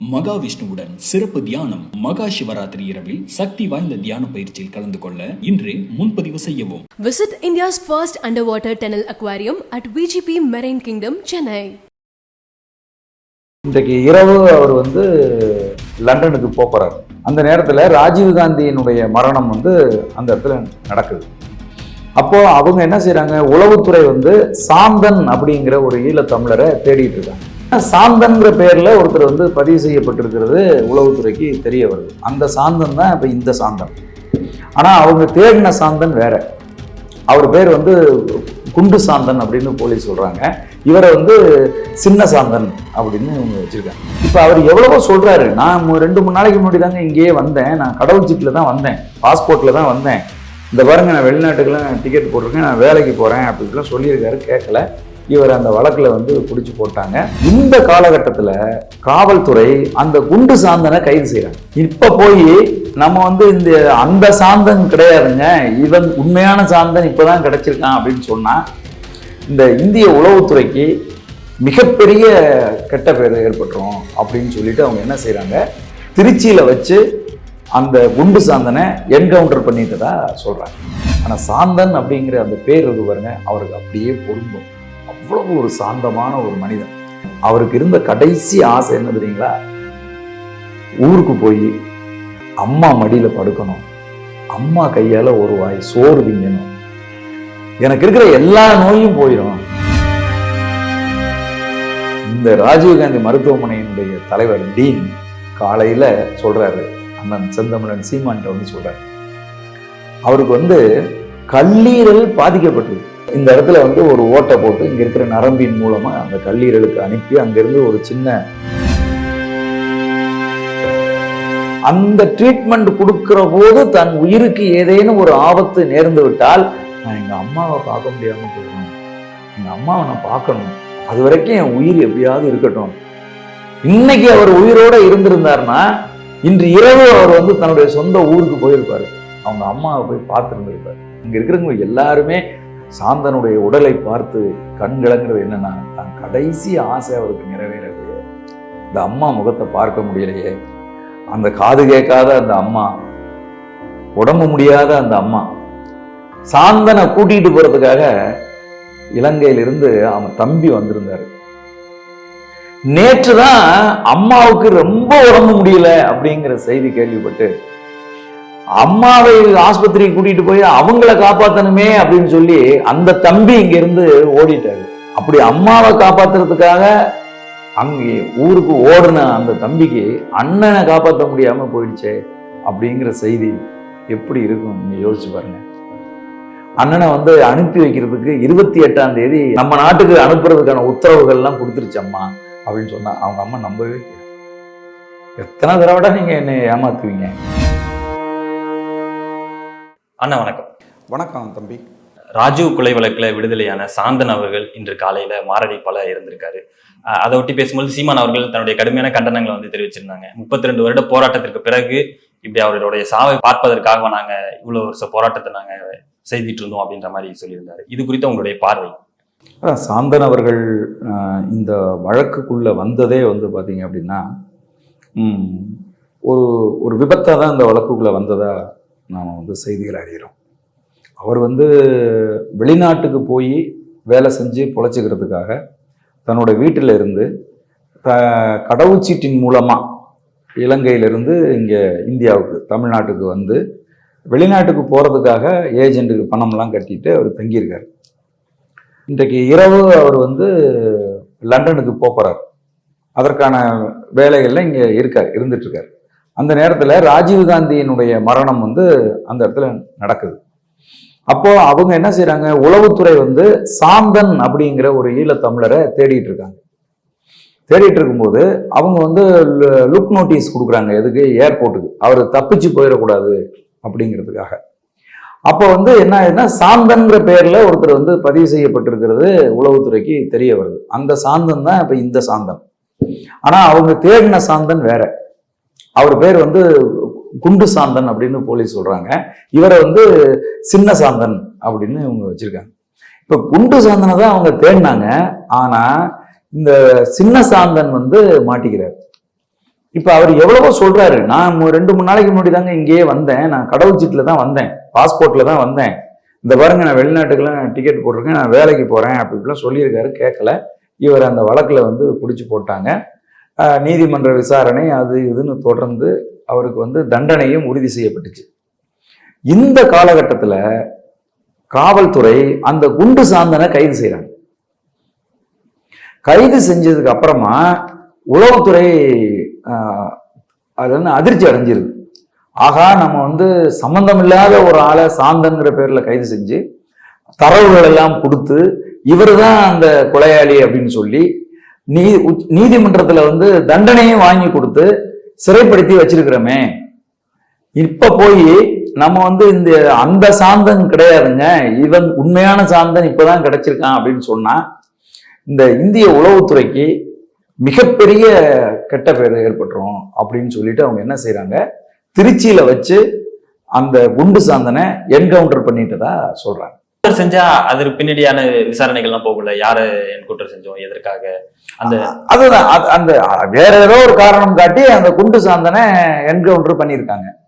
மகாவிஷ்ணுவுடன் சிறப்பு தியானம் மகா சிவராத்திரி இரவில் சக்தி வாய்ந்த தியான பயிற்சியில் கலந்து கொள்ள இன்றே முன்பதிவு செய்யவும். Visit India's first underwater tunnel aquarium at VGP Marine Kingdom, Chennai. இன்றைக்கு இரவு அவர் வந்து லண்டனுக்கு போப் போறாரு. அந்த நேரத்தில் ராஜீவ்காந்தியினுடைய மரணம் வந்து அந்த இடத்துல நடக்குது. அப்போ அவங்க என்ன செய்றாங்க? உளவுத்துறை வந்து சாந்தன் அப்படிங்கிற ஒரு ஈழத்தமிழரை தேடிட்டு இருக்காங்க. சாந்தன்கிற பேரில் ஒருத்தர் வந்து பதிவு செய்யப்பட்டிருக்கிறது உளவுத்துறைக்கு தெரிய வருது. அந்த சாந்தன் தான் இப்போ இந்த சாந்தன் ஆனா அவங்க தேடின சாந்தன் வேற. அவர் பேர் வந்து குண்டு சாந்தன் அப்படின்னு போலீஸ் சொல்றாங்க. இவரை வந்து சின்ன சாந்தன் அப்படின்னு இவங்க வச்சிருக்காங்க. இப்போ அவர் எவ்வளவோ சொல்றாரு. நான் ரெண்டு மூணு நாளைக்கு முன்னாடி தாங்க இங்கேயே வந்தேன். நான் கடவுள் சீட்டில் தான் வந்தேன். பாஸ்போர்ட்டில் தான் வந்தேன். இந்த பாருங்க நான் வெளிநாட்டுக்கெல்லாம் டிக்கெட் போட்டிருக்கேன். நான் வேலைக்கு போறேன் அப்படின்லாம் சொல்லியிருக்காரு கேட்கல. இவர் அந்த வழக்கில் வந்து பிடிச்சி போட்டாங்க. இந்த காலகட்டத்தில் காவல்துறை அந்த குண்டு சாந்தனை கைது செய்கிறாங்க இப்போ போய் நம்ம வந்து இந்த அந்த சாந்தன் கிடையாதுங்க. இவன் உண்மையான சாந்தன் இப்போதான் கிடைச்சிருக்கான் அப்படின்னு சொன்னால் இந்த இந்திய உளவுத்துறைக்கு மிகப்பெரிய கெட்ட பேர் ஏற்பட்டுரும் அப்படின்னு சொல்லிட்டு அவங்க என்ன செய்கிறாங்க திருச்சியில் வச்சு அந்த குண்டு சாந்தனை என்கவுண்டர் பண்ணிட்டதா சொல்கிறாங்க ஆனால் சாந்தன் அப்படிங்கிற அந்த பேர் இருக்கு பாருங்க அவருக்கு அப்படியே பொருந்தும். அவ்வளவு ஒரு சாந்தமான ஒரு மனிதன். அவருக்கு இருந்த கடைசி ஆசை என்ன தெரியுங்களா? ஊருக்கு போய் அம்மா மடியில படுக்கணும். அம்மா கையால ஒரு வாய் சோறு திங்கணும். எனக்கு இருக்கிற எல்லா நோயும் போயிடும். இந்த ராஜீவ்காந்தி மருத்துவமனையினுடைய தலைவர் டீன் காலையில சொல்றாரு. அண்ணன் செந்தமிழன் சீமான்ட்ட வந்து சொல்றாரு. அவருக்கு வந்து கல்லீரல் பாதிக்கப்பட்டது. இந்த இடத்துல வந்து ஒரு ஓட்டை போட்டு இங்க இருக்கிற நரம்பின் மூலமா அந்த கல்லீரலுக்கு அனுப்பி அங்கிருந்து ஒரு சின்ன அந்த ட்ரீட்மெண்ட் கொடுக்கிற போது தன் உயிருக்கு ஏதேனும் ஒரு ஆபத்து நேர்ந்து விட்டால் நான் எங்க அம்மாவை பார்க்க முடியாம போயிடணும் எங்க அம்மாவை நான் பார்க்கணும். அது வரைக்கும் என் உயிர் எப்படியாவது இருக்கட்டும். இன்னைக்கு அவர் உயிரோட இருந்திருந்தாருன்னா இன்று இரவு அவர் வந்து தன்னுடைய சொந்த ஊருக்கு போயிருப்பாரு. அவங்க அம்மாவை போய் பார்த்துருந்துருப்பாரு. இங்க இருக்கிறவங்க எல்லாருமே சாந்தனுடைய உடலை பார்த்து கண் கலங்குறது என்னன்னா தான் கடைசி ஆசை அவருக்கு நிறைவேறலையே இந்த அம்மா முகத்தை பார்க்க முடியலையே. அந்த காது கேட்காத அந்த அம்மா உடம்பு முடியாத அந்த அம்மா சாந்தனை கூட்டிட்டு போறதுக்காக இலங்கையிலிருந்து அவன் தம்பி வந்திருந்தாரு. நேற்று தான் அம்மாவுக்கு ரொம்ப உடம்பு முடியல அப்படிங்கிற செய்தி கேள்விப்பட்டு அம்மாவை ஆஸ்பத்திரிக்கு கூட்டிட்டு போய் அவங்கள காப்பாத்தணுமே அப்படின்னு சொல்லி அந்த தம்பி இங்க இருந்து ஓடிட்டாரு. அப்படி அம்மாவை காப்பாத்துறதுக்காக அங்கே ஊருக்கு ஓடின அந்த தம்பிக்கு அண்ணனை காப்பாற்ற முடியாம போயிடுச்சே அப்படிங்கிற செய்தி எப்படி இருக்கும்? நீங்க யோசிச்சு பாருங்க. அண்ணனை வந்து அனுப்பி வைக்கிறதுக்கு இருபத்தி எட்டாம் தேதி நம்ம நாட்டுக்கு அனுப்புறதுக்கான உத்தரவுகள்லாம் கொடுத்துருச்சு அம்மா அப்படின்னு சொன்னா அவங்க அம்மா நம்பவே எத்தனை தடவை நீங்க என்னை ஏமாத்துவீங்க? அண்ணா வணக்கம். வணக்கம் தம்பி. ராஜீவ் கொலை வழக்குல விடுதலையான சாந்தன் அவர்கள் இன்று காலையில மாரடைப்பால இருந்திருக்காரு. அதை ஒட்டி பேசும்போது சீமான் அவர்கள் தன்னுடைய கடுமையான கண்டனங்களை வந்து தெரிவிச்சிருந்தாங்க. முப்பத்தி ரெண்டு வருட போராட்டத்திற்கு பிறகு இப்படி அவருடைய சாவை பார்ப்பதற்காக நாங்க இவ்வளவு வருஷ போராட்டத்தை நாங்க செய்துட்டு இருந்தோம் அப்படின்ற மாதிரி சொல்லியிருந்தாரு. இது குறித்து உங்களுடைய பார்வை. அதான் சாந்தன் அவர்கள் இந்த வழக்குக்குள்ள வந்ததே வந்து பார்த்தீங்க அப்படின்னா ஒரு ஒரு விபத்தாக தான் இந்த வழக்குக்குள்ள வந்ததா நாம் வந்து செய்திகள் அறிகிறோம் அவர் வந்து வெளிநாட்டுக்கு போய் வேலை செஞ்சு பொழைச்சிக்கிறதுக்காக தன்னோட வீட்டில் இருந்து த கடவுச்சீட்டின் மூலமாக இலங்கையிலிருந்து இங்கே இந்தியாவுக்கு தமிழ்நாட்டுக்கு வந்து வெளிநாட்டுக்கு போகிறதுக்காக ஏஜெண்ட்டுக்கு பணம்லாம் கட்டிட்டு அவர் தங்கியிருக்கார். இன்றைக்கு இரவு அவர் வந்து லண்டனுக்கு போகிறார் அதற்கான வேலைகள்லாம் இங்கே இருக்கார் இருந்துட்டுருக்கார் அந்த நேரத்தில் ராஜீவ் காந்தியினுடைய மரணம் வந்து அந்த இடத்துல நடக்குது. அப்போ அவங்க என்ன செய்யறாங்க உளவுத்துறை வந்து சாந்தன் அப்படிங்கிற ஒரு ஈழத்தமிழரை தேடிட்டு இருக்காங்க. தேடிட்டு இருக்கும்போது அவங்க வந்து லுக் நோட்டீஸ் கொடுக்குறாங்க. எதுக்கு? ஏர்போர்ட்டுக்கு. அவர் தப்பிச்சு போயிடக்கூடாது அப்படிங்கிறதுக்காக. அப்போ வந்து என்ன ஆகுதுன்னா சாந்தன்கிற பேரில் ஒருத்தர் வந்து பதிவு செய்யப்பட்டிருக்கிறது உளவுத்துறைக்கு தெரிய வருது. அந்த சாந்தன் தான் இப்போ இந்த சாந்தன். ஆனால் அவங்க தேடின சாந்தன் வேற. அவர் பேர் வந்து குண்டு சாந்தன் அப்படின்னு போலீஸ் சொல்றாங்க. இவரை வந்து சின்ன சாந்தன் அப்படின்னு இவங்க வச்சிருக்காங்க. இப்ப குண்டு சாந்தனை தான் அவங்க தேடினாங்க. ஆனா இந்த சின்ன சாந்தன் வந்து மாட்டிக்கிறார். இப்ப அவர் எவ்வளவோ சொல்றாரு. நான் ரெண்டு மூணு நாளைக்கு முன்னாடி தாங்க இங்கேயே வந்தேன். நான் கடவுள் சீட்டில் தான் வந்தேன். பாஸ்போர்ட்ல தான் வந்தேன். இந்த பாருங்க நான் வெளிநாட்டுக்கெல்லாம் டிக்கெட் போட்டிருக்கேன். நான் வேலைக்கு போறேன். அப்படி இப்படிலாம் சொல்லியிருக்காரு. கேட்கல. இவர் அந்த வழக்கில் வந்து பிடிச்சி போட்டாங்க. நீதிமன்ற விசாரணை அது இதுன்னு தொடர்ந்து அவருக்கு வந்து தண்டனையும் உறுதி செய்யப்பட்டுச்சு. இந்த காலகட்டத்தில் காவல்துறை அந்த குண்டு சாந்தனை கைது செய்கிறாங்க கைது செஞ்சதுக்கு அப்புறமா உளவுத்துறை அது வந்து அதிர்ச்சி அடைஞ்சிருது. ஆகா நம்ம வந்து சம்பந்தமில்லாத ஒரு ஆளை சாந்தங்கிற பேரில் கைது செஞ்சு தரவுகள் எல்லாம் கொடுத்து இவர் தான் அந்த கொலையாளி அப்படின்னு சொல்லி நீ நீதிமன்றத்துல வந்து தண்டனையும் வாங்கி கொடுத்து சிறைப்படுத்தி வச்சிருக்கிறோமே. இப்ப போய் நம்ம வந்து இந்த அந்த சாந்தன் கிடையாதுங்க. இவன் உண்மையான சாந்தன் இப்பதான் கிடைச்சிருக்கான் அப்படின்னு சொன்னா இந்த இந்திய உளவுத்துறைக்கு மிகப்பெரிய கெட்ட பேர் ஏற்பட்டுரும் அப்படின்னு சொல்லிட்டு அவங்க என்ன செய்யறாங்க திருச்சியில வச்சு அந்த குண்டு சாந்தனை என்கவுண்டர் பண்ணிட்டதா சொல்றாங்க. செஞ்சா அதற்கு பின்னாடியான விசாரணைகள்லாம் போகல. யாரு என்கவுண்டர் செஞ்சோம்? எதற்காக? அந்த அதுதான். அது- அந்த வேற ஏதோ ஒரு காரணம் காட்டி அந்த குண்டு சாந்தனை என்கவுண்டர் பண்ணியிருக்காங்க.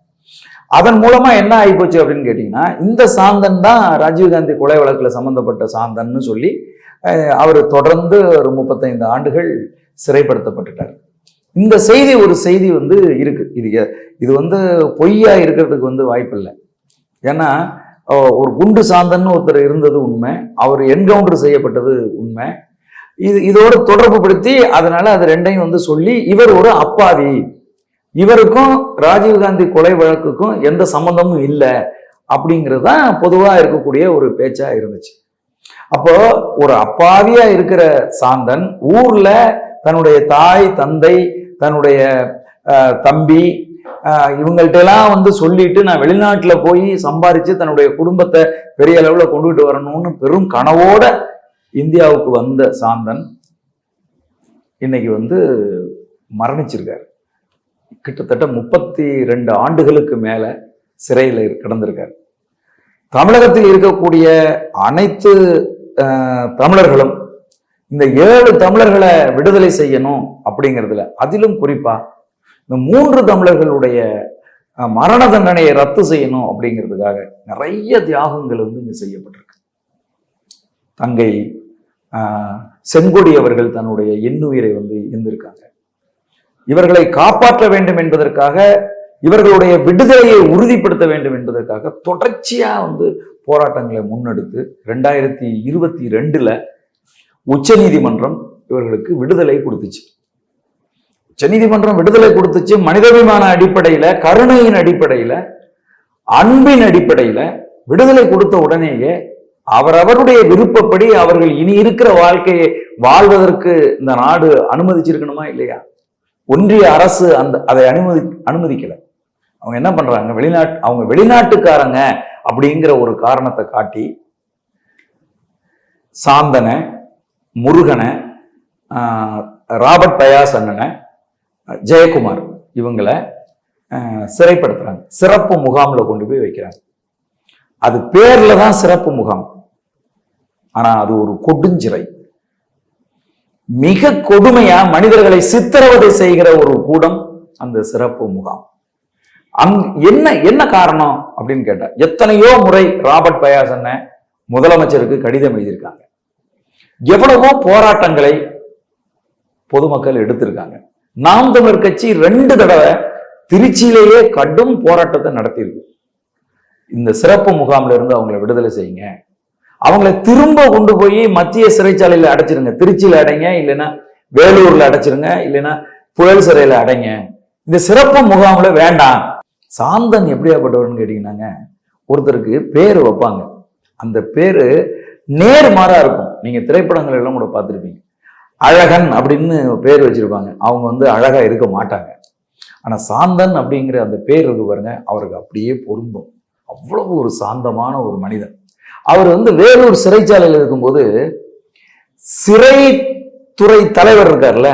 அதன் மூலமா என்ன ஆகிப்போச்சு அப்படின்னு கேட்டீங்கன்னா இந்த சாந்தன் தான் ராஜீவ்காந்தி கொலை வழக்குல சம்பந்தப்பட்ட சாந்தன்னு சொல்லி அவர் தொடர்ந்து ஒரு முப்பத்தைந்து ஆண்டுகள் சிறைப்படுத்தப்பட்டுட்டார். இந்த செய்தி ஒரு செய்தி வந்து இருக்கு. இது இது வந்து பொய்யா இருக்கிறதுக்கு வந்து வாய்ப்பில்லை. ஏன்னா ஒரு குண்டு சாந்தன்னு ஒருத்தர் இருந்தது உண்மை. அவர் என்கவுண்டர் செய்யப்பட்டது உண்மை. இது இதோட தொடர்பு படுத்தி அதனால அது ரெண்டையும் வந்து சொல்லி இவர் ஒரு அப்பாவி. இவருக்கும் ராஜீவ்காந்தி கொலை வழக்குக்கும் எந்த சம்பந்தமும் இல்லை அப்படிங்கிறது தான் பொதுவா இருக்கக்கூடிய ஒரு பேச்சா இருந்துச்சு. அப்போ ஒரு அப்பாவியா இருக்கிற சாந்தன் ஊர்ல தன்னுடைய தாய் தந்தை தன்னுடைய தம்பி அஹ், இவங்கள்ட்ட எல்லாம் வந்து சொல்லிட்டு நான் வெளிநாட்டில் போய் சம்பாரித்து தன்னுடைய குடும்பத்தை பெரிய அளவில் கொண்டுகிட்டு வரணும்னு பெரும் கனவோட இந்தியாவுக்கு வந்த சாந்தன் இன்னைக்கு வந்து மரணிச்சிருக்கார். கிட்டத்தட்ட முப்பத்தி ரெண்டு ஆண்டுகளுக்கு மேலே சிறையில் கிடந்திருக்கார். தமிழகத்தில் இருக்கக்கூடிய அனைத்து தமிழர்களும் இந்த ஏழு தமிழர்களை விடுதலை செய்யணும் அப்படிங்கிறதுல அதிலும் குறிப்பாக இந்த மூன்று தமிழர்களுடைய மரண தண்டனையை ரத்து செய்யணும் அப்படிங்கிறதுக்காக நிறைய தியாகங்கள் வந்து இங்கே செய்யப்பட்டிருக்கு. தங்கை ஆஹ், செங்கொடி அவர்கள் தன்னுடைய எண்ணுயிரை வந்து இருந்திருக்காங்க இவர்களை காப்பாற்ற வேண்டும் என்பதற்காக இவர்களுடைய விடுதலையை உறுதிப்படுத்த வேண்டும் என்பதற்காக தொடர்ச்சியா வந்து போராட்டங்களை முன்னெடுத்து ரெண்டாயிரத்தி இருபத்தி ரெண்டுல உச்சநீதிமன்றம் இவர்களுக்கு விடுதலை கொடுத்துச்சு. உச்சநீதிமன்றம் விடுதலை கொடுத்துச்சு. மனிதாபிமான அடிப்படையில கருணையின் அடிப்படையில அன்பின் அடிப்படையில விடுதலை கொடுத்த உடனேயே அவரவருடைய விருப்பப்படி அவர்கள் இனி இருக்கிற வாழ்க்கையை வாழ்வதற்கு இந்த நாடு அனுமதிச்சிருக்கணுமா இல்லையா? ஒன்றிய அரசு அந்த அதை அனுமதி அனுமதிக்கல. அவங்க என்ன பண்றாங்க? வெளிநாட்டு அவங்க வெளிநாட்டுக்காரங்க அப்படிங்கிற ஒரு காரணத்தை காட்டி சாந்தனை முருகனை ராபர்ட் பயாஸ் அண்ணனை ஜெயக்குமார் இவங்களை சிறைப்படுத்துறாங்க. சிறப்பு முகாமில் கொண்டு போய் வைக்கிறாங்க. அது பேர்ல தான் சிறப்பு முகாம். ஆனா அது ஒரு கொடுஞ்சிறை. மிக கொடுமையா மனிதர்களை சித்திரவதை செய்கிற ஒரு கூடம் அந்த சிறப்பு முகாம். அங் என்ன என்ன காரணம் அப்படின்னு கேட்டா எத்தனையோ முறை ராபர்ட் பயாஸ் முதலமைச்சருக்கு கடிதம் எழுதியிருக்காங்க. எவ்வளவோ போராட்டங்களை பொதுமக்கள் எடுத்திருக்காங்க. நாம் தமிழர் கட்சி ரெண்டு தடவை திருச்சியிலேயே கடும் போராட்டத்தை நடத்தியிருக்கு. இந்த சிறப்பு முகாம்ல இருந்து அவங்களை விடுதலை செய்யுங்க. அவங்கள திரும்ப கொண்டு போய் மத்திய சிறைச்சாலையில அடைச்சிருங்க. திருச்சியில அடைங்க இல்லைன்னா வேலூர்ல அடைச்சிருங்க இல்லைன்னா புயல் சிறையில அடைங்க. இந்த சிறப்பு முகாம்ல வேண்டாம். சாந்தன் எப்படியாப்பட்டவர்னு கேட்டீங்கன்னாங்க. ஒருத்தருக்கு பேர் வைப்பாங்க. அந்த பேரு நேர்மாறா இருக்கும். நீங்க திரைப்படங்கள் எல்லாம் கூட பார்த்துருப்பீங்க. அழகன் அப்படின்னு பேர் வச்சுருப்பாங்க. அவங்க வந்து அழகாக இருக்க மாட்டாங்க. ஆனால் சாந்தன் அப்படிங்கிற அந்த பேர் இருக்கு பாருங்க அவருக்கு அப்படியே பொருந்தும். அவ்வளவு ஒரு சாந்தமான ஒரு மனிதன். அவர் வந்து வேலூர் சிறைச்சாலையில் இருக்கும்போது சிறைத்துறை தலைவர் இருக்கார்ல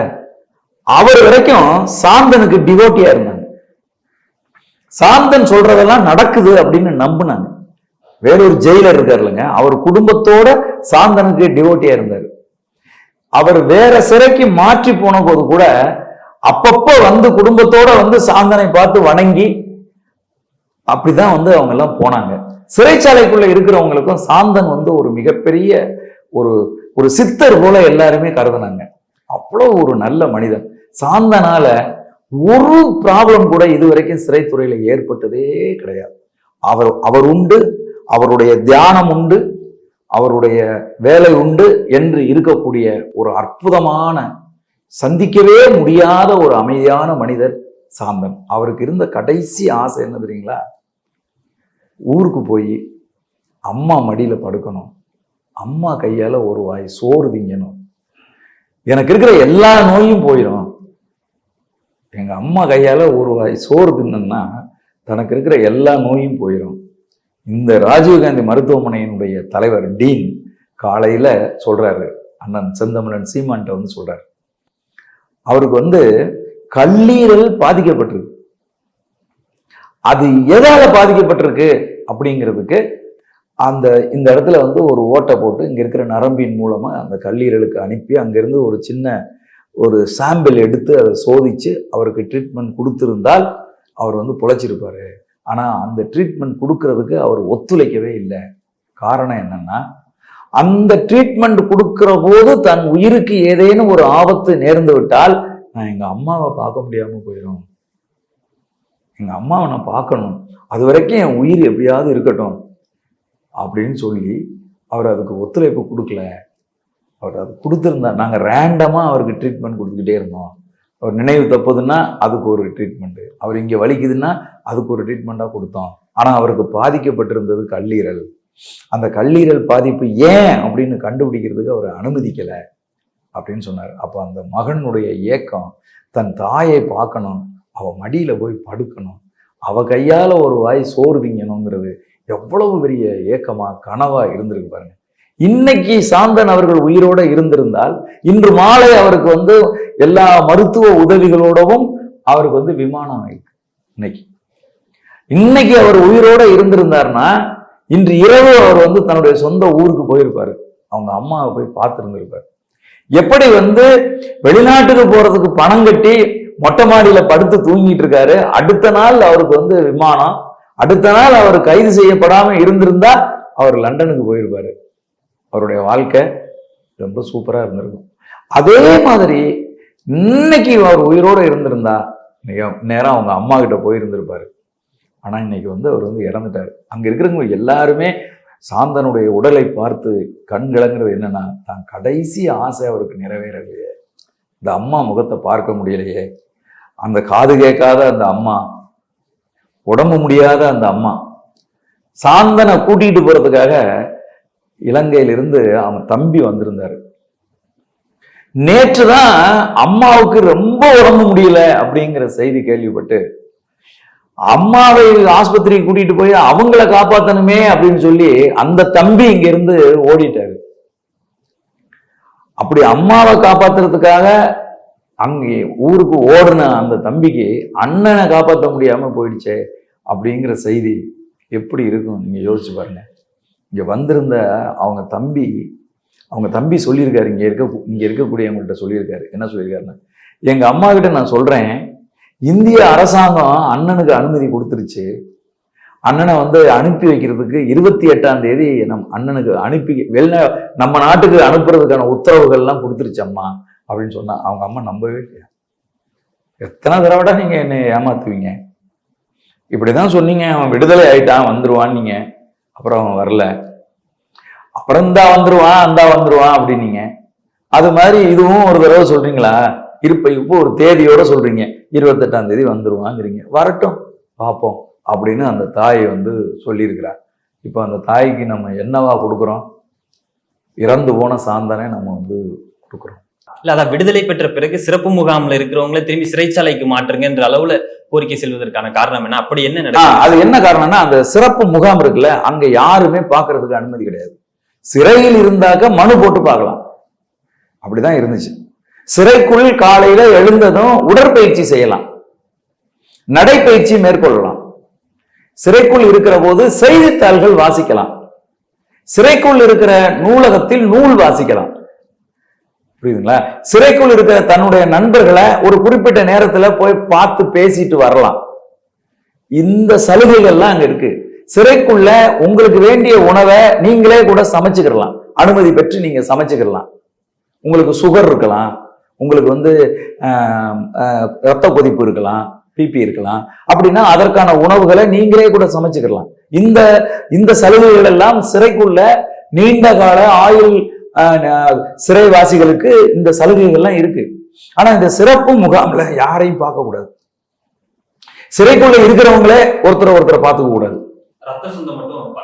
அவர் வரைக்கும் சாந்தனுக்கு டிவோட்டியா இருந்தாங்க. சாந்தன் சொல்றதெல்லாம் நடக்குது அப்படின்னு நம்பினாங்க. வேலூர் ஜெயிலர் இருக்காருல்லங்க அவர் குடும்பத்தோட சாந்தனுக்கு டிவோட்டியா இருந்தார். அவர் வேற சிறைக்கு மாற்றி போன போது கூட அப்பப்ப வந்து குடும்பத்தோட வந்து சாந்தனை பார்த்து வணங்கி அப்படிதான் வந்து அவங்க எல்லாம் போனாங்க. சிறைச்சாலைக்குள்ள இருக்கிறவங்களுக்கும் சாந்தன் வந்து ஒரு மிகப்பெரிய ஒரு ஒரு சித்தர் போல எல்லாருமே கருதுனாங்க. அவ்வளோ ஒரு நல்ல மனிதன். சாந்தனால ஒரு ப்ராப்ளம் கூட இதுவரைக்கும் சிறைத்துறையில ஏற்பட்டதே கிடையாது. அவர் அவர் உண்டு அவருடைய தியானம் உண்டு அவருடைய வேலை உண்டு என்று இருக்கக்கூடிய ஒரு அற்புதமான சந்திக்கவே முடியாத ஒரு அமைதியான மனிதர் சாந்தன். அவருக்கு இருந்த கடைசி ஆசை என்ன தெரியுங்களா? ஊருக்கு போய் அம்மா மடியில் படுக்கணும். அம்மா கையால் ஒரு வாய் சோறு திங்கணும். எனக்கு இருக்கிற எல்லா நோயும் போயிடும். எங்கள் அம்மா கையால் ஒரு வாய் சோறு தின்னா தனக்கு இருக்கிற எல்லா நோயும் போயிடும். இந்த ராஜீவ்காந்தி மருத்துவமனையினுடைய தலைவர் டீன் காலையில் சொல்கிறாரு அண்ணன் செந்தமிழன் சீமான்ட்ட வந்து சொல்கிறார் அவருக்கு வந்து கல்லீரல் பாதிக்கப்பட்டிருக்கு. அது எதால பாதிக்கப்பட்டிருக்கு அப்படிங்கிறதுக்கு அந்த இந்த இடத்துல வந்து ஒரு ஓட்டை போட்டு இங்கே இருக்கிற நரம்பின் மூலமாக அந்த கல்லீரலுக்கு அனுப்பி அங்கேருந்து ஒரு சின்ன ஒரு சாம்பிள் எடுத்து அதை சோதித்து அவருக்கு ட்ரீட்மெண்ட் கொடுத்துருந்தால் அவர் வந்து பொழைச்சிருப்பாரு. ஆனால் அந்த ட்ரீட்மெண்ட் கொடுக்கறதுக்கு அவர் ஒத்துழைக்கவே இல்லை. காரணம் என்னன்னா அந்த ட்ரீட்மெண்ட் கொடுக்கிற போது தன் உயிருக்கு ஏதேனும் ஒரு ஆபத்து நேர்ந்து விட்டால் நான் எங்கள் அம்மாவை பார்க்க முடியாமல் போயிடும் எங்கள் அம்மாவை நான் பார்க்கணும். அது வரைக்கும் என் உயிர் எப்படியாவது இருக்கட்டும் அப்படின்னு சொல்லி அவர் அதுக்கு ஒத்துழைப்பு கொடுக்கல. அவர் அது கொடுத்துருந்தா நாங்கள் ரேண்டமாக அவருக்கு ட்ரீட்மெண்ட் கொடுத்துக்கிட்டே இருந்தோம். அவர் நினைவு தப்புதுன்னா அதுக்கு ஒரு ட்ரீட்மெண்ட்டு அவர் இங்கே வலிக்குதுன்னா அதுக்கு ஒரு ட்ரீட்மெண்ட்டாக கொடுத்தோம். ஆனால் அவருக்கு பாதிக்கப்பட்டிருந்தது கல்லீரல். அந்த கல்லீரல் பாதிப்பு ஏன் அப்படின்னு கண்டுபிடிக்கிறதுக்கு அவர் அனுமதிக்கலை அப்படின்னு சொன்னார். அப்போ அந்த மகனுடைய ஏக்கம் தன் தாயை பார்க்கணும் அவள் மடியில் போய் படுக்கணும் அவள் கையால் ஒரு வாய் சோறு திங்கணுங்கிறது எவ்வளவு பெரிய ஏக்கமாக கனவாக இருந்திருக்கு பாருங்க. இன்னைக்கு சாந்தன் அவர்கள் உயிரோட இருந்திருந்தால் இன்று மாலை அவருக்கு வந்து எல்லா மருத்துவ உதவிகளோடவும் அவருக்கு வந்து விமானம் இருக்கு இன்னைக்கு. இன்னைக்கு அவர் உயிரோட இருந்திருந்தாருன்னா இன்று இரவு அவர் வந்து தன்னுடைய சொந்த ஊருக்கு போயிருப்பாரு. அவங்க அம்மாவை போய் பார்த்துருந்துருப்பாரு. எப்படி வந்து வெளிநாட்டுக்கு போறதுக்கு பணம் கட்டி மொட்டை மாடியில படுத்து தூங்கிட்டு இருக்காரு அடுத்த நாள் அவருக்கு வந்து விமானம் அடுத்த நாள் அவர் கைது செய்யப்படாம இருந்திருந்தா அவர் லண்டனுக்கு போயிருப்பாரு. அவருடைய வாழ்க்கை ரொம்ப சூப்பராக இருந்திருக்கும். அதே மாதிரி இன்னைக்கு அவர் உயிரோட இருந்திருந்தா இன்னைக்கு நேரம் அவங்க அம்மா கிட்ட போயிருந்திருப்பாரு ஆனால் இன்னைக்கு வந்து அவர் வந்து இறந்துட்டாரு. அங்கே இருக்கிறவங்க எல்லாருமே சாந்தனுடைய உடலை பார்த்து கண் கிளங்குறது என்னன்னா தான் கடைசி ஆசை அவருக்கு நிறைவேறலையே. இந்த அம்மா முகத்தை பார்க்க முடியலையே. அந்த காது கேட்காத அந்த அம்மா உடம்பு முடியாத அந்த அம்மா சாந்தனை கூட்டிகிட்டு போகிறதுக்காக இலங்கையிலிருந்து அவன் தம்பி வந்திருந்தாரு. நேற்று தான் அம்மாவுக்கு ரொம்ப உடம்பு முடியல அப்படிங்கிற செய்தி கேள்விப்பட்டு அம்மாவை ஆஸ்பத்திரிக்கு கூட்டிட்டு போய் அவங்கள காப்பாத்தணுமே அப்படின்னு சொல்லி அந்த தம்பி இங்க இருந்து ஓடிட்டாரு. அப்படி அம்மாவை காப்பாத்துறதுக்காக அங்கே ஊருக்கு ஓடின அந்த தம்பிக்கு அண்ணனை காப்பாற்ற முடியாம போயிடுச்சே அப்படிங்கிற செய்தி எப்படி இருக்கும்? நீங்க யோசிச்சு பாருங்க. இங்கே வந்திருந்த அவங்க தம்பி அவங்க தம்பி சொல்லியிருக்காரு இங்கே இருக்க இங்கே இருக்கக்கூடியவங்கள்ட்ட சொல்லியிருக்காரு. என்ன சொல்லியிருக்காருன்னா எங்கள் அம்மா கிட்ட நான் சொல்கிறேன் இந்திய அரசாங்கம் அண்ணனுக்கு அனுமதி கொடுத்துருச்சு. அண்ணனை வந்து அனுப்பி வைக்கிறதுக்கு இருபத்தி எட்டாம் தேதி நம் அண்ணனுக்கு அனுப்பி வெளிநா நம்ம நாட்டுக்கு அனுப்புறதுக்கான உத்தரவுகள்லாம் கொடுத்துருச்சு அம்மா அப்படின்னு சொன்னா அவங்க அம்மா நம்பவே இல்லையா? எத்தனை தடவைடா நீங்கள் என்னை ஏமாத்துவீங்க? இப்படிதான் சொன்னீங்க அவன் விடுதலை ஆயிட்டான் வந்துருவான் நீங்கள் அப்புறம் அவன் வரல. அப்புறம் இந்தா வந்துருவான் அந்தா வந்துருவான் அப்படின்னீங்க. அது மாதிரி இதுவும் ஒரு தடவை சொல்றீங்களா? இருப்ப இப்போ ஒரு தேதியோட சொல்றீங்க. இருபத்தெட்டாம் தேதி வந்துருவாங்கிறீங்க. வரட்டும் பார்ப்போம் அப்படின்னு அந்த தாய் வந்து சொல்லியிருக்கிறார். இப்போ அந்த தாய்க்கு நம்ம என்னவா கொடுக்குறோம்? இறந்து போன சாந்தனை நம்ம வந்து கொடுக்குறோம். இல்ல அதான் விடுதலை பெற்ற பிறகு சிறப்பு முகாம்ல இருக்கிறவங்கள திரும்பி சிறைச்சாலைக்கு மாற்றுங்கன்ற அளவுல கோரிக்கை செல்வதற்கான காரணம் என்ன? அப்படி என்ன அது என்ன காரணம்னா அந்த சிறப்பு முகாம் இருக்குல்ல அங்க யாருமே பார்க்கிறதுக்கு அனுமதி கிடையாது. சிறையில் இருந்தாக்க மனு போட்டு பார்க்கலாம். அப்படிதான் இருந்துச்சு. சிறைக்குள் காலையில எழுந்ததும் உடற்பயிற்சி செய்யலாம். நடைப்பயிற்சி மேற்கொள்ளலாம். சிறைக்குள் இருக்கிற போது செய்தித்தாள்கள் வாசிக்கலாம். சிறைக்குள் இருக்கிற நூலகத்தில் நூல் வாசிக்கலாம். புரியுதுங்களா? சிறைக்குள் இருக்கிற தன்னுடைய நண்பர்களை ஒரு குறிப்பிட்ட நேரத்துல போய் பார்த்து பேசிட்டு வரலாம். இந்த சலுகைகள்லாம் அங்க இருக்கு. சிறைக்குள்ள உங்களுக்கு வேண்டிய உணவை நீங்களே கூட சமைச்சுக்கிடலாம். அனுமதி பெற்று நீங்க சமைச்சுக்கிடலாம். உங்களுக்கு சுகர் இருக்கலாம். உங்களுக்கு வந்து ரத்த கொதிப்பு இருக்கலாம் பிபி இருக்கலாம். அப்படின்னா அதற்கான உணவுகளை நீங்களே கூட சமைச்சுக்கிடலாம். இந்த இந்த சலுகைகள் எல்லாம் சிறைக்குள்ள நீண்ட கால ஆயுள் சிறைவாசிகளுக்கு இந்த சலுகைகள்லாம் இருக்கு. ஆனா இந்த சிறப்பு முகாம்ல யாரையும் பார்க்க கூடாது. சிறைக்குள்ள இருக்கிறவங்களே ஒருத்தர் ஒருத்தரை பார்த்துக்க கூடாது.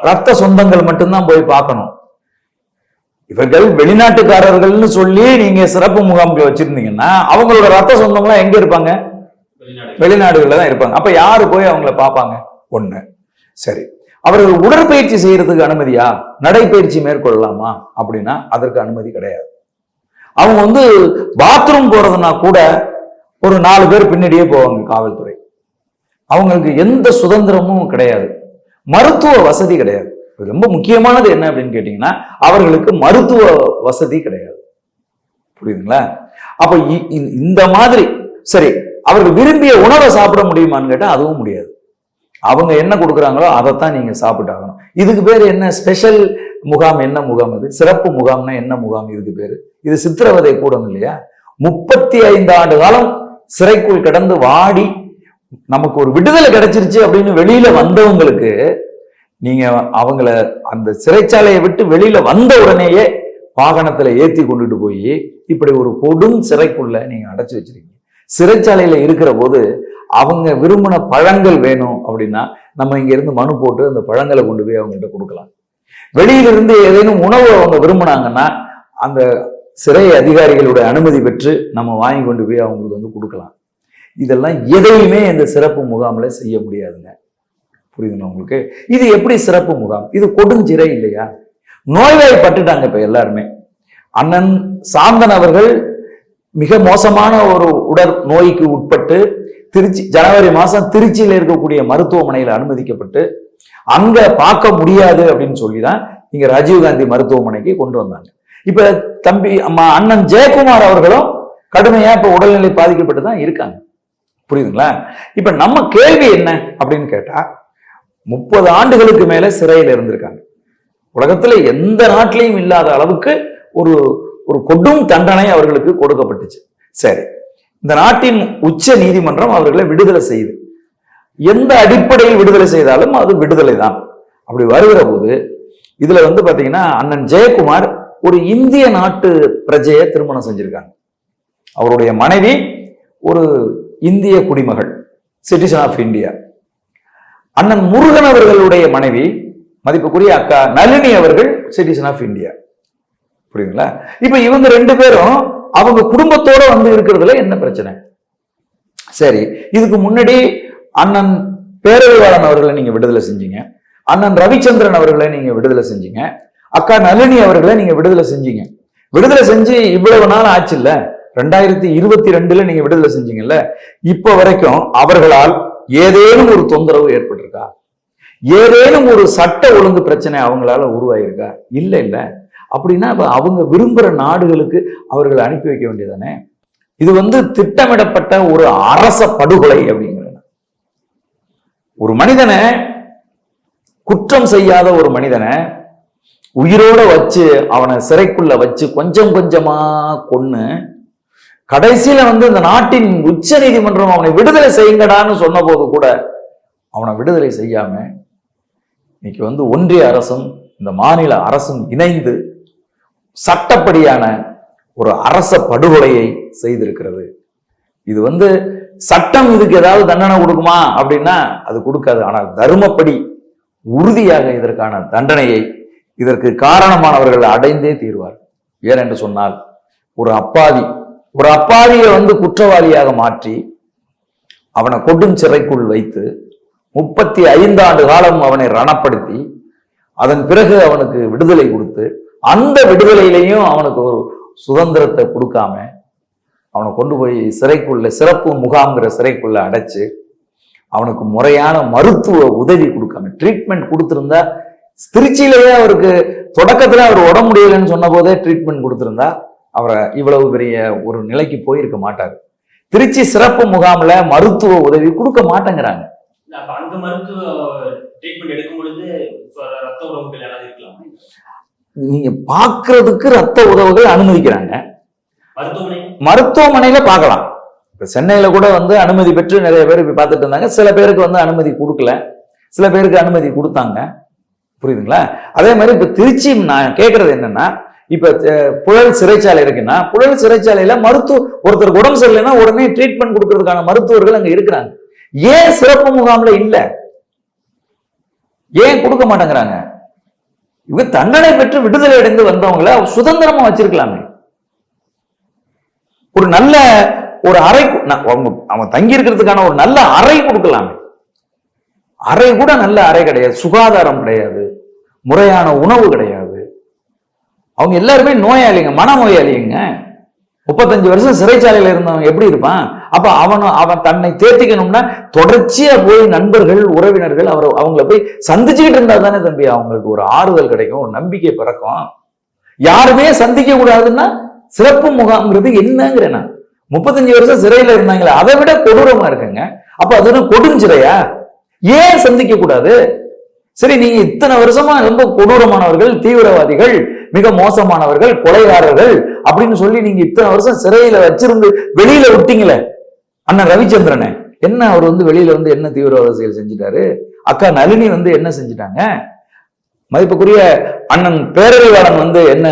ரத்த சொந்தங்கள் மட்டும்தான் போய் பார்க்கணும். இவர்கள் வெளிநாட்டுக்காரர்கள்னு சொல்லி நீங்க சிறப்பு முகாம்கள் வச்சிருந்தீங்கன்னா அவங்களோட ரத்த சொந்தம்லாம் எங்க இருப்பாங்க? வெளிநாடு வெளிநாடுகள்ல தான் இருப்பாங்க. அப்ப யாரு போய் அவங்கள பார்ப்பாங்க? ஒண்ணு. சரி. அவர்கள் உடற்பயிற்சி செய்யறதுக்கு அனுமதியா? நடைப்பயிற்சி மேற்கொள்ளலாமா? அப்படின்னா அதற்கு அனுமதி கிடையாது. அவங்க வந்து பாத்ரூம் போறதுனா கூட ஒரு நாலு பேர் பின்னாடியே போவாங்க காவல்துறை. அவங்களுக்கு எந்த சுதந்திரமும் கிடையாது. மருத்துவ வசதி கிடையாது. ரொம்ப முக்கியமானது என்ன அப்படின்னு கேட்டீங்கன்னா அவர்களுக்கு மருத்துவ வசதி கிடையாது. புரியுதுங்களா? அப்ப இ- இந்த மாதிரி சரி அவர்கள் விரும்பிய உணவை சாப்பிட முடியுமான்னு கேட்டா அதுவும் முடியாது. அவங்க என்ன கொடுக்குறாங்களோ அதைத்தான் நீங்கள் சாப்பிட்டாகணும். இதுக்கு பேர் என்ன? ஸ்பெஷல் முகாம் என்ன முகாம் இது? சிறப்பு முகாம்னா என்ன முகாம் இதுக்கு பேர்? இது சித்திரவதை கூடம் இல்லையா? முப்பத்தி ஐந்து ஆண்டு காலம் சிறைக்குள் கிடந்து வாடி நமக்கு ஒரு விடுதலை கிடைச்சிருச்சு அப்படின்னு வெளியில வந்தவங்களுக்கு நீங்க அவங்கள அந்த சிறைச்சாலையை விட்டு வெளியில வந்த உடனேயே வாகனத்துல ஏத்தி கொண்டுட்டு போய் இப்படி ஒரு கொடும் சிறைக்குள்ள நீங்க அடைச்சி வச்சிருக்கீங்க. சிறைச்சாலையில இருக்கிற போது அவங்க விரும்பின பழங்கள் வேணும் அப்படின்னா நம்ம இங்கேருந்து மனு போட்டு அந்த பழங்களை கொண்டு போய் அவங்ககிட்ட கொடுக்கலாம். வெளியிலிருந்து ஏதேனும் உணவு அவங்க விரும்பினாங்கன்னா அந்த சிறை அதிகாரிகளுடைய அனுமதி பெற்று நம்ம வாங்கி கொண்டு போய் அவங்களுக்கு வந்து கொடுக்கலாம். இதெல்லாம் எதையுமே இந்த சிறப்பு முகாமில் செய்ய முடியாதுங்க. புரியுதுங்களா உங்களுக்கு? இது எப்படி சிறப்பு முகாம்? இது கொடுஞ்சிறை இல்லையா? நோய்வாய்ப்பட்டுட்டாங்க இப்போ எல்லாருமே. அண்ணன் சாந்தன் அவர்கள் மிக மோசமான ஒரு உடற் நோய்க்கு உட்பட்டு திருச்சி ஜனவரி மாதம் திருச்சியில் இருக்கக்கூடிய மருத்துவமனையில் அனுமதிக்கப்பட்டு அங்கே பார்க்க முடியாது அப்படின்னு சொல்லி தான் இங்க ராஜீவ்காந்தி மருத்துவமனைக்கு கொண்டு வந்தாங்க. இப்போ தம்பி அம்மா அண்ணன் ஜெயக்குமார் அவர்களும் கடுமையாக இப்போ உடல்நிலை பாதிக்கப்பட்டு தான் இருக்காங்க. புரியுதுங்களா? இப்போ நம்ம கேள்வி என்ன அப்படின்னு கேட்டால் முப்பது ஆண்டுகளுக்கு மேலே சிறையில் இருந்திருக்காங்க. உலகத்துல எந்த நாட்டிலையும் இல்லாத அளவுக்கு ஒரு ஒரு கொடும் தண்டனை அவர்களுக்கு கொடுக்கப்பட்டுச்சு. சரி இந்த நாட்டின் உச்ச நீதிமன்றம் அவர்களை விடுதலை செய்யுது எந்த அடிப்படையில் விடுதலை செய்தாலும் அது விடுதலை தான். அப்படி வருகிற போது இதுல வந்து பாத்தீங்கன்னா அண்ணன் ஜெயக்குமார் ஒரு இந்திய நாட்டு பிரஜையை திருமணம் செஞ்சிருக்காங்க. அவருடைய மனைவி ஒரு இந்திய குடிமகள் சிட்டிசன் ஆஃப் இந்தியா அண்ணன் முருகன் அவர்களுடைய மனைவி மதிப்புக்குரிய அக்கா நளினி அவர்கள் சிட்டிசன் ஆஃப் இந்தியா புரியுங்களா இப்ப இவங்க ரெண்டு பேரும் அவங்க குடும்பத்தோட வந்து இருக்கிறதுல என்ன பிரச்சனை? சரி இதுக்கு முன்னாடி அண்ணன் பேரறிவாளன் அவர்களை நீங்க விடுதலை செஞ்சீங்க. அண்ணன் ரவிச்சந்திரன் அவர்களை நீங்க விடுதலை செஞ்சீங்க. அக்கா நளினி அவர்களை நீங்க விடுதலை செஞ்சீங்க. விடுதலை செஞ்சு இவ்வளவு நாள் ஆச்சு இல்ல ரெண்டாயிரத்தி இருபத்தி ரெண்டுல நீங்க விடுதலை செஞ்சீங்கல்ல? இப்ப வரைக்கும் அவர்களால் ஏதேனும் ஒரு தொந்தரவு ஏற்பட்டிருக்கா? ஏதேனும் ஒரு சட்ட ஒழுங்கு பிரச்சனை அவங்களால உருவாயிருக்கா? இல்ல இல்ல. அப்படின்னா இப்போ அவங்க விரும்புகிற நாடுகளுக்கு அவர்களை அனுப்பி வைக்க வேண்டியதானே இது வந்து திட்டமிடப்பட்ட ஒரு அரச படுகொலை அப்படிங்கிறது. ஒரு மனிதனை குற்றம் செய்யாத ஒரு மனிதனை உயிரோட வச்சு அவனை சிறைக்குள்ள வச்சு கொஞ்சம் கொஞ்சமா கொன்று கடைசியில வந்து இந்த நாட்டின் உச்ச நீதிமன்றம் அவனை விடுதலை செய்யுங்கடான்னு சொன்ன போது கூட அவனை விடுதலை செய்யாம இன்னைக்கு வந்து ஒன்றிய அரசும் இந்த மாநில அரசும் இணைந்து சட்டப்படியான ஒரு அரச படுகொலையை செய்திருக்கிறது. இது வந்து சட்டம் இதுக்கு ஏதாவது தண்டனை கொடுக்குமா அப்படின்னா அது கொடுக்காது. ஆனால் தர்மப்படி உறுதியாக இதற்கான தண்டனையை இதற்கு காரணமானவர்கள் அடைந்தே தீர்வார். ஏனென்று சொன்னால் ஒரு அப்பாவி ஒரு அப்பாவியை வந்து குற்றவாளியாக மாற்றி அவனை கொடும் சிறைக்குள் வைத்து முப்பத்தி ஐந்து ஆண்டு காலம் அவனை ரணப்படுத்தி அதன் பிறகு அவனுக்கு விடுதலை கொடுத்து அந்த விடுதலையிலையும் அவனுக்கு ஒரு சுதந்திரத்தை கொடுக்காம அவனை கொண்டு போய் சிறைக்குள்ள சிறப்பு முகாம்ங்கிற சிறைக்குள்ள அடைச்சு அவனுக்கு முறையான மருத்துவ உதவி கொடுக்காம ட்ரீட்மெண்ட் கொடுத்துருந்தா திருச்சியிலேயே அவருக்கு தொடக்கத்துல அவர் உடம்பு முடியலைன்னு சொன்ன போதே ட்ரீட்மெண்ட் கொடுத்துருந்தா அவரை இவ்வளவு பெரிய ஒரு நிலைக்கு போயிருக்க மாட்டார். திருச்சி சிறப்பு முகாம்ல மருத்துவ உதவி கொடுக்க மாட்டேங்கிறாங்க. அந்த மருத்துவ ட்ரீட்மெண்ட் எடுக்கும் பொழுது ரத்த உறவுகள் யாராவது நீங்க பார்க்கிறதுக்கு ரத்த உறவுகள் அனுமதிக்கிறாங்க. மருத்துவமனை. மருத்துவமனையில பார்க்கலாம். இப்ப சென்னையில கூட வந்து அனுமதி பெற்று நிறைய பேர் இப்ப பார்த்துட்டு இருந்தாங்க. சில பேருக்கு வந்து அனுமதி கொடுக்கல. சில பேருக்கு அனுமதி கொடுத்தாங்க. புரியுதுங்களா? அதே மாதிரி இப்ப திருச்சி நான் கேட்கறது என்னன்னா இப்ப புழல் சிறைச்சாலை இருக்குன்னா புழல் சிறைச்சாலையில மருத்துவ ஒருத்தருக்கு உடம்பு சரியில்லைன்னா உடனே ட்ரீட்மெண்ட் கொடுக்கறதுக்கான மருத்துவர்கள் அங்க இருக்கிறாங்க. ஏன் சிறப்பு முகாம்ல இல்ல? ஏன் கொடுக்க மாட்டேங்கிறாங்க? இவங்க தண்டனை பெற்று விடுதலை அடைந்து வந்தவங்களை சுதந்திரமா வச்சிருக்கலாமே. ஒரு நல்ல ஒரு அறை ந- அவங்க அவன் தங்கி இருக்கிறதுக்கான ஒரு நல்ல அறை கொடுக்கலாமே. அறை கூட நல்ல அறை கிடையாது சுகாதாரம் கிடையாது முறையான உணவு கிடையாது. அவங்க எல்லாருமே நோயாளிங்க மன நோயாளிங்க முப்பத்தஞ்சு வருஷம் சிறைச்சாலையில் இருந்தவன் எப்படி இருப்பான்? அப்ப அவன் அவன் தன்னை தேர்த்திக்கணும்னா தொடர்ச்சியா போய் நண்பர்கள் உறவினர்கள் அவர் அவங்கள போய் சந்திச்சுக்கிட்டு இருந்தா தானே தம்பி அவங்களுக்கு ஒரு ஆறுதல் கிடைக்கும் ஒரு நம்பிக்கை பிறக்கும். யாருமே சந்திக்க கூடாதுன்னா சிறப்பு முகாம்ங்கிறது என்னங்கிறேன் நான். முப்பத்தஞ்சு வருஷம் சிறையில இருந்தாங்களே அதை விட கொடூரமா இருக்குங்க. அப்ப அது ஒரு கொடுஞ்சிறையா ஏன் சந்திக்க கூடாது? சரி நீங்க இத்தனை வருஷமா ரொம்ப கொடூரமானவர்கள் தீவிரவாதிகள் மிக மோசமானவர்கள் கொலைகாரர்கள் அப்படின்னு சொல்லி நீங்க இத்தனை வருஷம் சிறையில வச்சிருந்து வெளியில விட்டீங்களே அண்ணன் ரவிச்சந்திரனே என்ன அவர் வந்து வெளியில வந்து என்ன தீவிரவாத செயல் செஞ்சுட்டாரு? அக்கா நளினி வந்து என்ன செஞ்சுட்டாங்க? மதிப்புக்குரிய அண்ணன் பேரறிவாளன் வந்து என்ன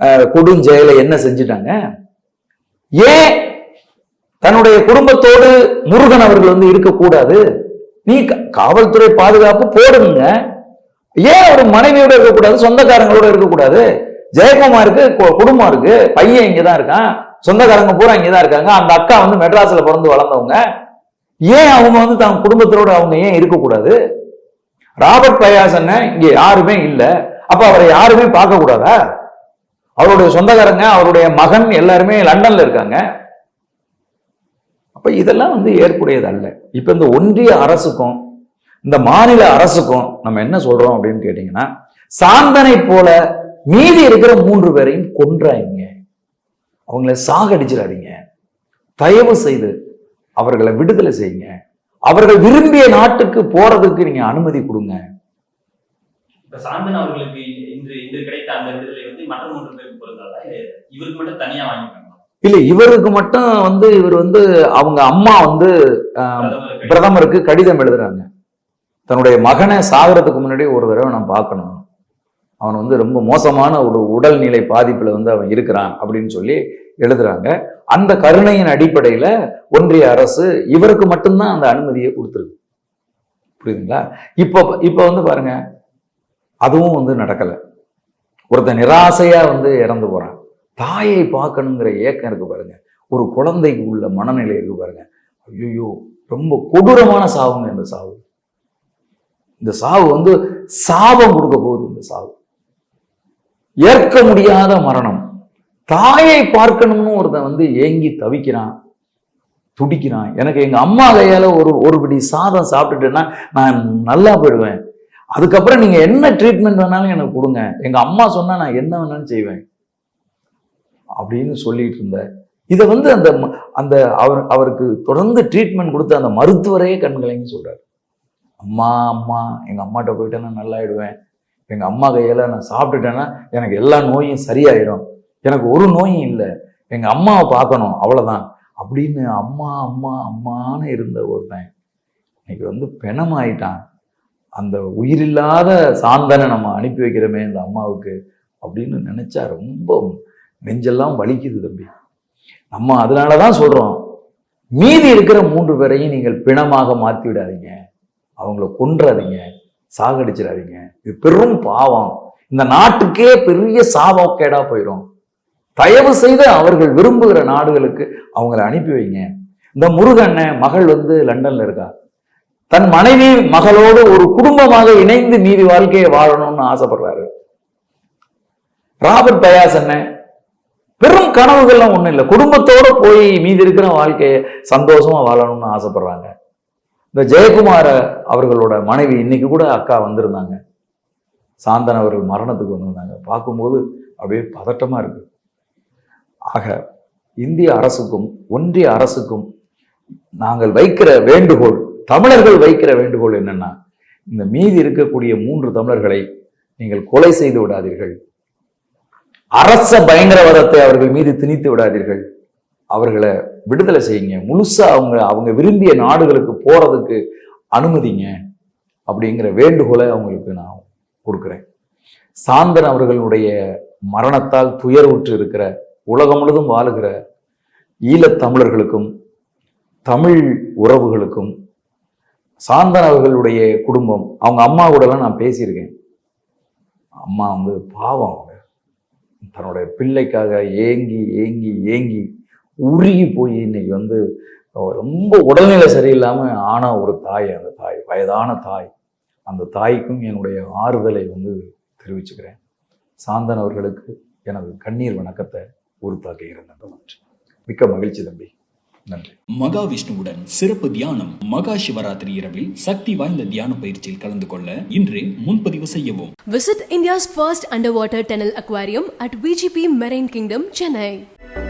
அஹ், கொடுஞ்செயலை என்ன செஞ்சுட்டாங்க? ஏன் தன்னுடைய குடும்பத்தோடு முருகன் அவர்கள் வந்து இருக்கக்கூடாது? நீ காவல்துறை பாதுகாப்பு போடுங்க. ஏன் ஒரு மனைவியோட இருக்கக்கூடாது சொந்தக்காரங்களோட இருக்கக்கூடாது? ஜெயக்குமாருக்கு கு- குடும்பம் இருக்கு பையன் இங்கதான் இருக்கான். சொந்தக்காரங்க பூரா இங்கதான் இருக்காங்க. அந்த அக்கா வந்து மெட்ராஸ்ல பிறந்து வளர்ந்தவங்க. ஏன் அவங்க வந்து தன் குடும்பத்தோட அவங்க ஏன் இருக்கக்கூடாது? ராபர்ட் பயாசன்ன இங்க யாருமே இல்லை. அப்ப அவரை யாருமே பார்க்க கூடாதா அவருடைய சொந்தக்காரங்க அவருடைய மகன் எல்லாருமே லண்டன்ல இருக்காங்க. அப்ப இதெல்லாம் வந்து ஏற்புடையது அல்ல. இப்ப இந்த ஒன்றிய அரசுக்கும் இந்த மாநில அரசுக்கும் நம்ம என்ன சொல்றோம் அப்படின்னு கேட்டீங்கன்னா சாந்தனை போல மீதி இருக்கிற மூன்று பேரையும் கொன்றாங்க அவங்கள சாகடிச்சிடாதீங்க. தயவு செய்து அவர்களை விடுதலை செய்யுங்க. அவர்கள் விரும்பிய நாட்டுக்கு போறதுக்கு நீங்க அனுமதி கொடுங்க. இப்ப சாந்தன் அவர்களுக்கு இன்று இன்று கிடைத்த அந்த விடுதலை வந்து மற்ற மூன்று பேருக்கு பொருந்தாதா? இல்ல இவருக்கு மட்டும் தனியா இல்ல இவருக்கு மட்டும் வந்து இவர் வந்து அவங்க அம்மா வந்து பிரதமருக்கு கடிதம் எழுதுறாங்க. தன்னுடைய மகனை சாகிறதுக்கு முன்னாடி ஒரு தடவை நான் பார்க்கணும். அவன் வந்து ரொம்ப மோசமான ஒரு உடல்நிலை பாதிப்பில் வந்து அவன் இருக்கிறான் அப்படின்னு சொல்லி எழுதுறாங்க. அந்த கருணையின் அடிப்படையில் ஒன்றிய அரசு இவருக்கு மட்டும்தான் அந்த அனுமதியை கொடுத்துருக்கு. புரியுதுங்களா? இப்போ இப்போ வந்து பாருங்க. அதுவும் வந்து நடக்கலை. ஒருத்தன் நிராசையாக வந்து இறந்து போகிறான் தாயை பார்க்கணுங்கிற ஏக்கம் இருக்கு பாருங்க. ஒரு குழந்தைக்கு உள்ள மனநிலை இருக்கு பாருங்க. ஐயோ ரொம்ப கொடூரமான சாவுங்க இந்த சாவு. இந்த சாவு வந்து சாபம் கொடுக்க போகுது இந்த சாவு. ஏற்க முடியாத மரணம். தாயை பார்க்கணும்னு ஒருத்தன் வந்து ஏங்கி தவிக்கிறான் துடிக்கிறான். எனக்கு எங்க அம்மா கையால ஒரு ஒருபடி சாதம் சாப்பிட்டுட்டேன்னா நான் நல்லா போயிடுவேன். அதுக்கப்புறம் நீங்க என்ன ட்ரீட்மெண்ட் வேணாலும் எனக்கு கொடுங்க. எங்க அம்மா சொன்னா நான் என்ன வேணாலும் செய்வேன். அப்படின்னு சொல்லிட்டு இருந்த இதை வந்து அந்த அந்த அவர் அவருக்கு தொடர்ந்து ட்ரீட்மெண்ட் கொடுத்த அந்த மருத்துவரையே கண்கலங்கி சொல்றாரு. அம்மா அம்மா எங்க அம்மாட்ட போயிட்டேன்னா நல்லாயிடுவேன். எங்கள் அம்மா கையில் நான் சாப்பிட்டுட்டேன்னா எனக்கு எல்லா நோயும் சரியாயிடும் எனக்கு ஒரு நோயும் இல்லை. எங்கள் அம்மாவை பார்க்கணும் அவ்வளோதான் அப்படின்னு அம்மா அம்மா அம்மான்னு இருந்த ஒருத்தன் இன்னைக்கு வந்து பிணமாயிட்டான். அந்த உயிரில்லாத சாந்தனை நம்ம அனுப்பி வைக்கிறோமே இந்த அம்மாவுக்கு அப்படின்னு நினச்சா ரொம்ப நெஞ்செல்லாம் வலிக்குது தம்பி. நம்ம அதனால தான் சொல்கிறோம் மீதி இருக்கிற மூன்று பேரையும் நீங்கள் பிணமாக மாற்றி விடாதீங்க அவங்கள கொன்றாதீங்க. சாகடிச்சிடாதீங்க. இது பெரும் பாவம். இந்த நாட்டுக்கே பெரிய சாபக்கேடா போயிடும் தயவு செய்து அவர்கள் விரும்புகிற நாடுகளுக்கு அவங்கள அனுப்பி வைங்க. இந்த முருகண்ண மகள் வந்து லண்டன்ல இருக்கா. தன் மனைவி மகளோடு ஒரு குடும்பமாக இணைந்து மீதி வாழ்க்கையை வாழணும்னு ஆசைப்படுறாரு. ராபர்ட் பயாஸ் என்ன? பெரும் கனவுகள்லாம் ஒன்றும் இல்லை. குடும்பத்தோட போய் மீதி இருக்கிற வாழ்க்கையை சந்தோஷமா வாழணும்னு ஆசைப்படுறாங்க. இந்த ஜெயக்குமார அவர்களோட மனைவி இன்னைக்கு கூட அக்கா வந்திருந்தாங்க. சாந்தன் அவர்கள் மரணத்துக்கு வந்திருந்தாங்க. பார்க்கும்போது அப்படியே பதட்டமா இருக்கு. ஆக இந்திய அரசுக்கும் ஒன்றிய அரசுக்கும் நாங்கள் வைக்கிற வேண்டுகோள் தமிழர்கள் வைக்கிற வேண்டுகோள் என்னன்னா இந்த மீதி இருக்கக்கூடிய மூன்று தமிழர்களை நீங்கள் கொலை செய்து விடாதீர்கள். அரச பயங்கரவாதத்தை அவர்கள் மீது திணித்து விடாதீர்கள். அவர்களை விடுதலை செய்யுங்க. முழுசா அவங்க அவங்க விரும்பிய நாடுகளுக்கு போறதுக்கு அனுமதிங்க. அப்படிங்கிற வேண்டுகோளை அவங்களுக்கு நான் கொடுக்குறேன். சாந்தன் அவர்களுடைய மரணத்தால் துயர்வுற்று இருக்கிற உலகம் முழுதும் வாழுகிற ஈழத் தமிழர்களுக்கும் தமிழ் உறவுகளுக்கும் சாந்தன் அவர்களுடைய குடும்பம் அவங்க அம்மா கூடலாம் நான் பேசியிருக்கேன். அம்மா வந்து பாவம் அவங்க. தன்னுடைய பிள்ளைக்காக ஏங்கி ஏங்கி ஏங்கி உருகி போய் இன்னைக்கு வந்து ரொம்ப உடல்நிலை சரியில்லாம ஆன ஒரு தாய் அந்த தாய் வயதான தாய். அந்த தாய்க்கும் என்னுடைய ஆறுதலை வந்து தெரிவிச்சுக்கிறேன். சாந்தன் அவர்களுக்கு எனது கண்ணீர் வணக்கத்தை உறுத்தாக்குகிறேன் நன்றி மிக்க மகிழ்ச்சி தம்பி. நன்றி. மகாவிஷ்ணுவுடன் சிறப்பு தியானம் மகா சிவராத்திரி இரவில் சக்தி வாய்ந்த தியான பயிற்சியில் கலந்து கொள்ள இன்றே முன்பதிவு செய்யவும். Visit India's first underwater tunnel aquarium at VGP Marine Kingdom, Chennai.